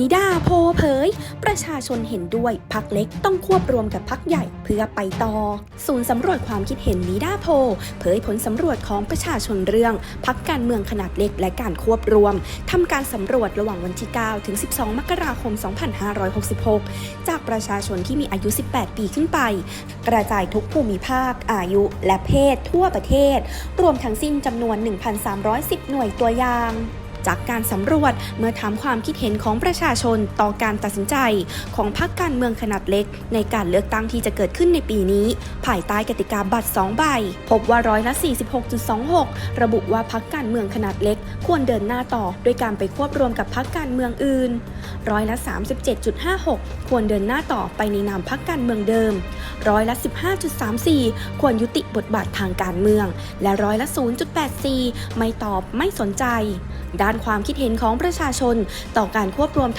นิดาโพเผย ประชาชนเห็นด้วยพักเล็กต้องควบรวมกับพักใหญ่เพื่อไปต่อ ศูนย์สำรวจความคิดเห็นนิดาโพเผยผลสำรวจของประชาชนเรื่องพักการเมืองขนาดเล็กและการควบรวมทำการสำรวจระหว่างวันที่ 9 ถึง 12 มกราคม 2566 จากประชาชนที่มีอายุ 18 ปีขึ้นไป กระจายทุกภูมิภาค อายุ และเพศทั่วประเทศ รวมทั้งสิ้นจำนวน 1,310 หน่วยตัวอย่าง จากการสำรวจเมื่อถามความคิดเห็นของประชาชนต่อการตัดสินใจ ของพรรคการเมืองขนาดเล็ก ในการเลือกตั้งที่จะเกิดขึ้นในปีนี้ ภายใต้กติกาบัตร 2 ใบ พบว่าร้อยละ 46.26 ระบุว่าพรรคการเมืองขนาดเล็ก ควรเดินหน้าต่อด้วยการไปควบรวมกับพรรคการเมืองอื่น ร้อยละ 37.56 ควรเดินหน้าต่อไปในนามพรรคการเมืองเดิม ร้อยละ 15.34 ควรยุติบทบาททางการเมือง และร้อยละ 0.84 ไม่ตอบไม่สนใจ ด้านความคิดเห็นของประชาชนต่อการควบรวม